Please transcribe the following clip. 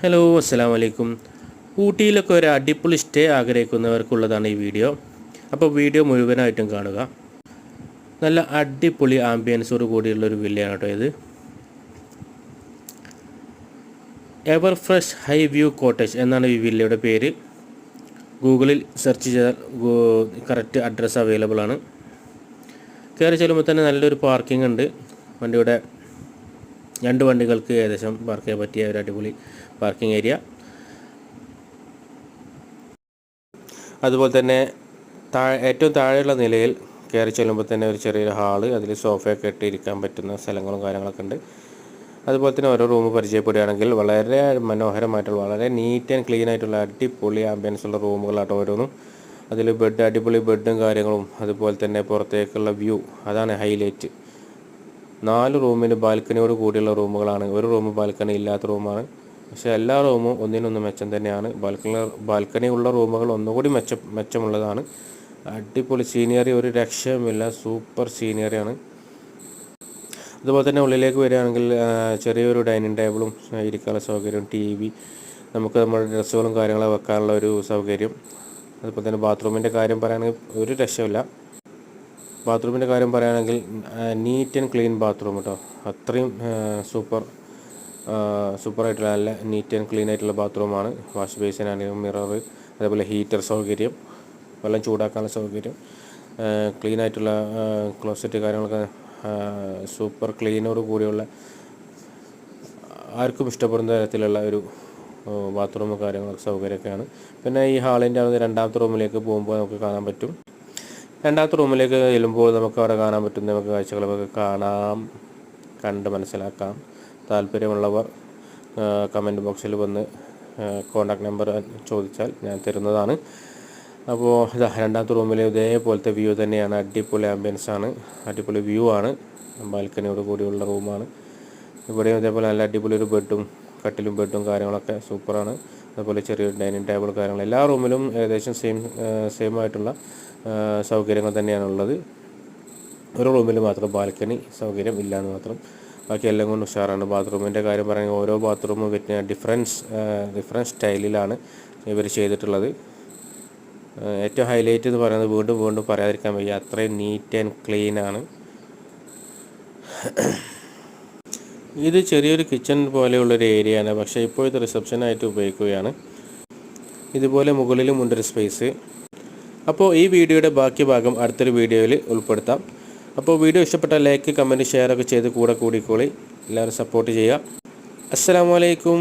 Hello അസ്സാം വലൈക്കും ഊട്ടിയിലൊക്കെ ഒരു അടിപൊളി സ്റ്റേ ആഗ്രഹിക്കുന്നവർക്കുള്ളതാണ് ഈ വീഡിയോ. അപ്പോൾ വീഡിയോ മുഴുവനായിട്ടും കാണുക. നല്ല അടിപൊളി ആംബിയൻസോട് കൂടിയുള്ള ഒരു വില്ലയാണ് കേട്ടോ ഇത്. Ever fresh high view cottage എന്നാണ് ഈ വില്ലയുടെ പേര്. ഗൂഗിളിൽ സെർച്ച് ചെയ്താൽ കറക്റ്റ് അഡ്രസ്സ് അവൈലബിൾ ആണ്. കയറി ചെല്ലുമ്പോൾ തന്നെ നല്ലൊരു പാർക്കിംഗ് ഉണ്ട്. വണ്ടിയുടെ രണ്ട് വണ്ടികൾക്ക് ഏകദേശം പാർക്ക് ചെയ്യാൻ പറ്റിയ ഒരു അടിപൊളി പാർക്കിംഗ് ഏരിയ അതുപോലെ തന്നെ താഴെ ഏറ്റവും താഴെയുള്ള നിലയിൽ കയറി ചെല്ലുമ്പോൾ തന്നെ ഒരു ചെറിയൊരു ഹാൾ അതിൽ സോഫയൊക്കെ ഇട്ട് ഇരിക്കാൻ പറ്റുന്ന സ്ഥലങ്ങളും കാര്യങ്ങളൊക്കെ ഉണ്ട്. അതുപോലെ തന്നെ ഓരോ റൂം പരിചയപ്പെടുകയാണെങ്കിൽ വളരെ മനോഹരമായിട്ടുള്ള വളരെ നീറ്റ് ആൻഡ് ക്ലീൻ ആയിട്ടുള്ള അടിപൊളി ആംബിയൻസ് ഉള്ള റൂമുകളാട്ടോ ഓരോന്നും. അതിൽ ബെഡ് അടിപൊളി ബെഡും കാര്യങ്ങളും അതുപോലെ തന്നെ പുറത്തേക്കുള്ള വ്യൂ അതാണ് ഹൈലൈറ്റ് നാല് റൂമിന് ബാൽക്കണിയോട് കൂടിയുള്ള റൂമുകളാണ്. ഒരു റൂം ബാൽക്കണി ഇല്ലാത്ത റൂമാണ്. പക്ഷേ എല്ലാ റൂമും ഒന്നിനൊന്ന് മെച്ചം തന്നെയാണ്. ബാൽക്കണി ബാൽക്കണി ഉള്ള റൂമുകൾ ഒന്നുകൂടി മെച്ചം മെച്ചമുള്ളതാണ്. അടിപൊളി സീനിയറി ഒരു രക്ഷയുമില്ല. സൂപ്പർ സീനിയറിയാണ്. അതുപോലെ തന്നെ ഉള്ളിലേക്ക് വരികയാണെങ്കിൽ ചെറിയൊരു ഡൈനിങ് ടേബിളും ഇരിക്കാനുള്ള സൗകര്യം ടി വി നമുക്ക് നമ്മുടെ ഡ്രസ്സുകളും കാര്യങ്ങളും വെക്കാനുള്ള ഒരു സൗകര്യം. അതുപോലെ തന്നെ ബാത്റൂമിന്റെ കാര്യം പറയുകയാണെങ്കിൽ ഒരു രക്ഷമില്ല ബാത്റൂമിന്റെ കാര്യം പറയുകയാണെങ്കിൽ നീറ്റ് ആൻഡ് ക്ലീൻ ബാത്റൂം കേട്ടോ അത്രയും സൂപ്പർ സൂപ്പറായിട്ടുള്ള നല്ല നീറ്റ് ആൻഡ് ക്ലീൻ ആയിട്ടുള്ള ബാത്റൂമാണ് വാഷ് ബേസിൻ ആണെങ്കിലും മിറർ അതേപോലെ ഹീറ്റർ സൗകര്യം വെള്ളം ചൂടാക്കാനുള്ള സൗകര്യം ക്ലീൻ ആയിട്ടുള്ള ക്ലോസറ്റ് കാര്യങ്ങളൊക്കെ സൂപ്പർ ക്ലീനോട് കൂടിയുള്ള ആർക്കും ഇഷ്ടപ്പെടുന്ന തരത്തിലുള്ള ഒരു ബാത്റൂമും കാര്യങ്ങളൊക്കെ സൗകര്യമൊക്കെയാണ്. പിന്നെ ഈ ഹാളിന്റെ അവിടെ രണ്ടാമത്തെ റൂമിലേക്ക് പോകുമ്പോൾ നമുക്ക് കാണാൻ പറ്റും. രണ്ടാമത്തെ റൂമിലേക്ക് ചെല്ലുമ്പോൾ നമുക്ക് അവിടെ കാണാൻ പറ്റുന്ന നമുക്ക് കാഴ്ചകളൊക്കെ കാണാം. കണ്ട് മനസ്സിലാക്കാം. താല്പര്യമുള്ളവർ കമന്റ് ബോക്സിൽ വന്ന് കോണ്ടാക്ട് നമ്പർ ചോദിച്ചാൽ ഞാൻ തരുന്നതാണ്. അപ്പോൾ ഇതാ രണ്ടാമത്തെ റൂമിൽ ഇതേപോലത്തെ വ്യൂ തന്നെയാണ്. അടിപൊളി ആംബിയൻസ് ആണ്. അടിപൊളി വ്യൂ ആണ്. ബാൽക്കണിയോട് കൂടിയുള്ള റൂമാണ്. ഇവിടെയും ഇതേപോലെ നല്ല അടിപൊളി ഒരു ബെഡും കട്ടിലും ബെഡും കാര്യങ്ങളൊക്കെ സൂപ്പറാണ് അതുപോലെ ചെറിയ ഡൈനിങ് ടേബിൾ കാര്യങ്ങൾ എല്ലാ റൂമിലും ഏകദേശം സെയിം സെയിം ആയിട്ടുള്ള സൗകര്യങ്ങൾ തന്നെയാണ് ഉള്ളത്. ഒരു റൂമിൽ മാത്രം ബാൽക്കണി സൗകര്യം ഇല്ല എന്ന് മാത്രം. ബാക്കി എല്ലാം കൊണ്ട് ഉഷാറാണ്. ബാത്റൂമിന്റെ കാര്യം പറയുന്നത് ഓരോ ബാത്റൂമും ഡിഫറൻസ് ഡിഫറൻസ് സ്റ്റൈലിലാണ് ഇവർ ചെയ്തിട്ടുള്ളത്. ഏറ്റവും ഹൈലൈറ്റ് എന്ന് പറയുന്നത് വീണ്ടും വീണ്ടും പറയാതിരിക്കാൻ വയ്യ. അത്രയും നീറ്റ് ആൻഡ് ക്ലീൻ ആണ്. ഇത് ചെറിയൊരു കിച്ചൺ പോലെയുള്ളൊരു ഏരിയയാണ് പക്ഷേ ഇപ്പോൾ ഇത് റിസപ്ഷനായിട്ട് ഉപയോഗിക്കുകയാണ്. ഇതുപോലെ മുകളിലും ഉണ്ടൊരു സ്പേസ് അപ്പോൾ ഈ വീഡിയോയുടെ ബാക്കി ഭാഗം അടുത്തൊരു വീഡിയോയിൽ ഉൾപ്പെടുത്താം. അപ്പോൾ വീഡിയോ ഇഷ്ടപ്പെട്ട ലൈക്ക് കമന്റ് ഷെയർ ഒക്കെ ചെയ്ത് കൂടെ കൂടിക്കോളി. എല്ലാവരും സപ്പോർട്ട് ചെയ്യുക. അസ്സാം വലൈക്കും